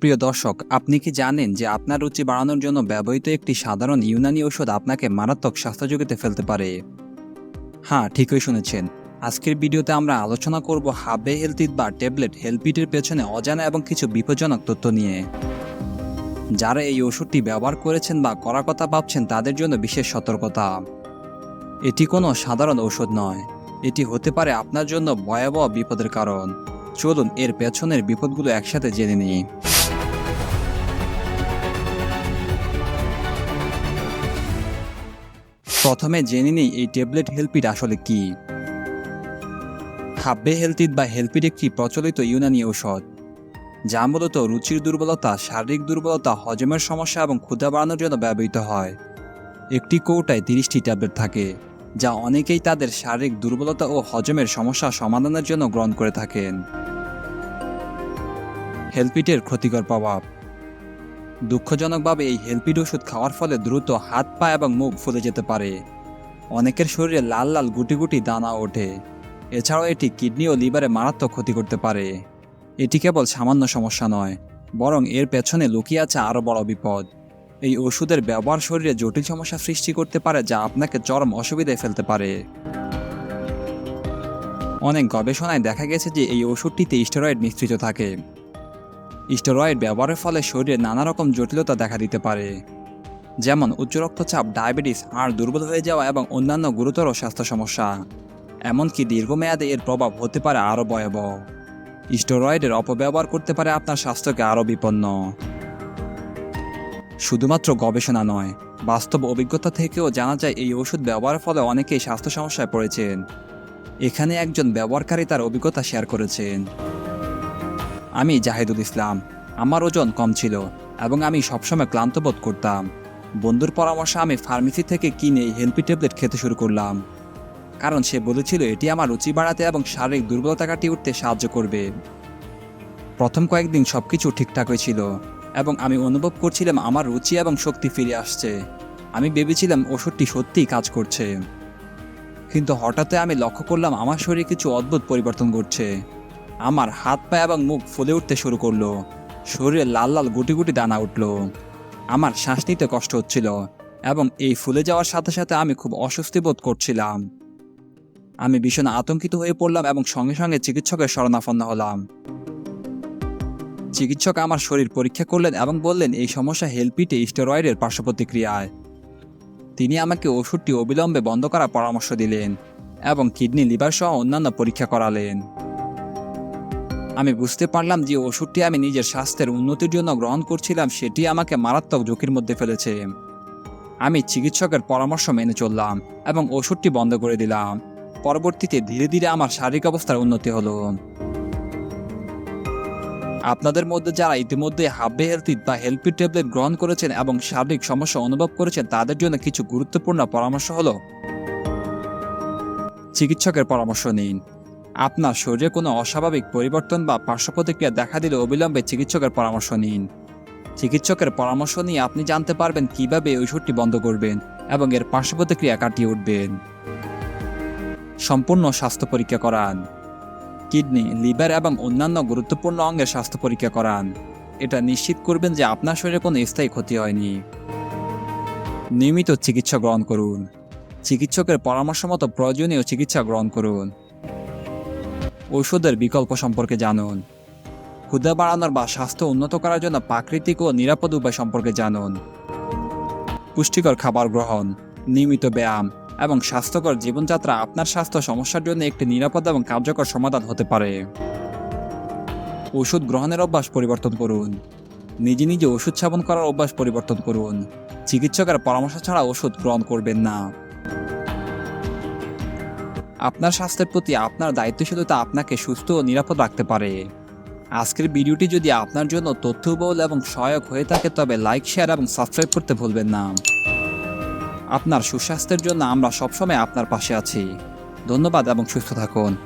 প্রিয় দর্শক, আপনি কি জানেন যে আপনার রুচি বাড়ানোর জন্য ব্যবহৃত একটি সাধারণ ইউনানি ঔষধ আপনাকে মারাত্মক স্বাস্থ্যযোগিতে ফেলতে পারে? হ্যাঁ ঠিকই শুনেছেন। আজকের ভিডিওতে আমরা আলোচনা করব হাবে হেলথিট বা ট্যাবলেট হেলপিটের পেছনে অজানা এবং কিছু বিপজ্জনক তথ্য নিয়ে। যারা এই ওষুধটি ব্যবহার করেছেন বা করার কথা ভাবছেন, তাদের জন্য বিশেষ সতর্কতা। এটি কোনো সাধারণ ঔষধ নয়। এটি হতে পারে আপনার জন্য ভয়াবহ বিপদের কারণ। চলুন, এর পেছনের বিপদগুলো একসাথে জেনে নিই। প্রথমে জেনে নিই এই ট্যাবলেট হেলপিড আসলে কি। হাব্বে হেলথিট বা হেলপিড একটি প্রচলিত ইউনানি ঔষধ, যা মূলত রুচির দুর্বলতা, শারীরিক দুর্বলতা, হজমের সমস্যা এবং ক্ষুধা বাড়ানোর জন্য ব্যবহৃত হয়। একটি কৌটায় তিরিশটি ট্যাবলেট থাকে, যা অনেকেই তাদের শারীরিক দুর্বলতা ও হজমের সমস্যা সমাধানের জন্য গ্রহণ করে থাকেন। হেলপিটের ক্ষতিকর প্রভাব দুঃখজনকভাবে এই হেলপিড ওষুধ খাওয়ার ফলে দ্রুত হাত, পা এবং মুখ ফুলে যেতে পারে। অনেকের শরীরে লাল লাল গুটি গুটি দানা ওঠে। এছাড়াও এটি কিডনি ও লিভারে মারাত্মক ক্ষতি করতে পারে। এটি কেবল সামান্য সমস্যা নয়, বরং এর পেছনে লুকিয়ে আছে আরও বড় বিপদ। এই ওষুধের ব্যবহার শরীরে জটিল সমস্যা সৃষ্টি করতে পারে যা আপনাকে চরম অসুবিধায় ফেলতে পারে। অনেক গবেষণায় দেখা গেছে যে এই ওষুধটিতে স্টেরয়েড মিশ্রিত থাকে। স্টেরয়েড ব্যবহারের ফলে শরীরে নানা রকম জটিলতা দেখা দিতে পারে, যেমন উচ্চ রক্তচাপ, ডায়াবেটিস, হাড় দুর্বল হয়ে যাওয়া এবং অন্যান্য গুরুতর স্বাস্থ্য সমস্যা। এমনকি দীর্ঘমেয়াদে এর প্রভাব হতে পারে আরও ভয়াবহ। স্টেরয়েডের অপব্যবহার করতে পারে আপনার স্বাস্থ্যকে আরও বিপন্ন। শুধুমাত্র গবেষণা নয়, বাস্তব অভিজ্ঞতা থেকেও জানা যায় এই ওষুধ ব্যবহারের ফলে অনেকেই স্বাস্থ্য সমস্যায় পড়েছেন। এখানে একজন ব্যবহারকারী তার অভিজ্ঞতা শেয়ার করেছেন। আমি জাহিদুল ইসলাম। আমার ওজন কম ছিল এবং আমি সবসময় ক্লান্ত বোধ করতাম। বন্ধুর পরামর্শে আমি ফার্মেসি থেকে কিনে হেলপি ট্যাবলেট খেতে শুরু করলাম। কারণ সে বলেছিল এটি আমার রুচি বাড়াতে এবং শারীরিক দুর্বলতা কাটিয়ে উঠতে সাহায্য করবে। প্রথম কয়েকদিন সব কিছু ঠিকঠাকই ছিল এবং আমি অনুভব করছিলাম আমার রুচি এবং শক্তি ফিরে আসছে। আমি ভেবেছিলাম ওষুধটি সত্যিই কাজ করছে। কিন্তু হঠাৎ আমি লক্ষ্য করলাম আমার শরীরে কিছু অদ্ভুত পরিবর্তন ঘটছে। আমার হাত পা এবং মুখ ফুলে উঠতে শুরু করল। শরীরে লাল লাল গুটি গুটি দানা উঠল। আমার শ্বাস নিতে কষ্ট হচ্ছিল এবং এই ফুলে যাওয়ার সাথে সাথে আমি খুব অস্বস্তি বোধ করছিলাম। আমি ভীষণ আতঙ্কিত হয়ে পড়লাম এবং সঙ্গে সঙ্গে চিকিৎসকের শরণাপন্ন হলাম। চিকিৎসক আমার শরীর পরীক্ষা করলেন এবং বললেন, এই সমস্যা হেলপিটে স্টেরয়েডের পার্শ্ব প্রতিক্রিয়ায় তিনি আমাকে ওষুধটি অবিলম্বে বন্ধ করার পরামর্শ দিলেন এবং কিডনি, লিভার সহ অন্যান্য পরীক্ষা করালেন। আমি বুঝতে পারলাম যে ওষুধটি আমি নিজের স্বাস্থ্যের উন্নতির জন্য গ্রহণ করছিলাম, সেটি আমাকে মারাত্মক ঝুঁকির মধ্যে ফেলেছে। আমি চিকিৎসকের পরামর্শ মেনে চললাম এবং ওষুধটি বন্ধ করে দিলাম। পরবর্তীতে ধীরে ধীরে আমার শারীরিক অবস্থার উন্নতি হলো। আপনাদের মধ্যে যারা ইতিমধ্যে হাব্বে হেলথিট বা হেলপি ট্যাবলেট গ্রহণ করেছেন এবং শারীরিক সমস্যা অনুভব করেছেন, তাদের জন্য কিছু গুরুত্বপূর্ণ পরামর্শ হলো। চিকিৎসকের পরামর্শ নিন। আপনার শরীরে কোনো অস্বাভাবিক পরিবর্তন বা পার্শ্ব প্রতিক্রিয়া দেখা দিলে অবিলম্বে চিকিৎসকের পরামর্শ নিন। চিকিৎসকের পরামর্শ নিয়ে আপনি জানতে পারবেন কীভাবে এই ওষুধটি বন্ধ করবেন এবং এর পার্শ্ব প্রতিক্রিয়া কাটিয়ে উঠবেন। সম্পূর্ণ স্বাস্থ্য পরীক্ষা করান। কিডনি, লিভার এবং অন্যান্য গুরুত্বপূর্ণ অঙ্গের স্বাস্থ্য পরীক্ষা করান। এটা নিশ্চিত করবেন যে আপনার শরীরে কোনো স্থায়ী ক্ষতি হয়নি। নিয়মিত চিকিৎসা গ্রহণ করুন। চিকিৎসকের পরামর্শ মতো প্রয়োজনীয় চিকিৎসা গ্রহণ করুন। ঔষধের বিকল্প সম্পর্কে জানুন। ক্ষুদা বাড়ানোর বা স্বাস্থ্য উন্নত করার জন্য প্রাকৃতিক ও নিরাপদ উপায় সম্পর্কে জানুন। পুষ্টিকর খাবার গ্রহণ, নিয়মিত ব্যায়াম এবং স্বাস্থ্যকর জীবনযাত্রা আপনার স্বাস্থ্য সমস্যার জন্য একটি নিরাপদ এবং কার্যকর সমাধান হতে পারে। ওষুধ গ্রহণের অভ্যাস পরিবর্তন করুন। নিজে নিজে ওষুধ সেবন করার অভ্যাস পরিবর্তন করুন। চিকিৎসকের পরামর্শ ছাড়া ওষুধ গ্রহণ করবেন না। আপনার স্বাস্থ্যের প্রতি আপনার দায়িত্বশীলতা আপনাকে সুস্থ ও নিরাপদ রাখতে পারে। আজকের ভিডিওটি যদি আপনার জন্য তথ্যবহুল এবং সহায়ক হয়ে থাকে, তবে লাইক, শেয়ার এবং সাবস্ক্রাইব করতে ভুলবেন না। আপনার সুস্বাস্থ্যের জন্য আমরা সবসময় আপনার পাশে আছি। ধন্যবাদ এবং সুস্থ থাকুন।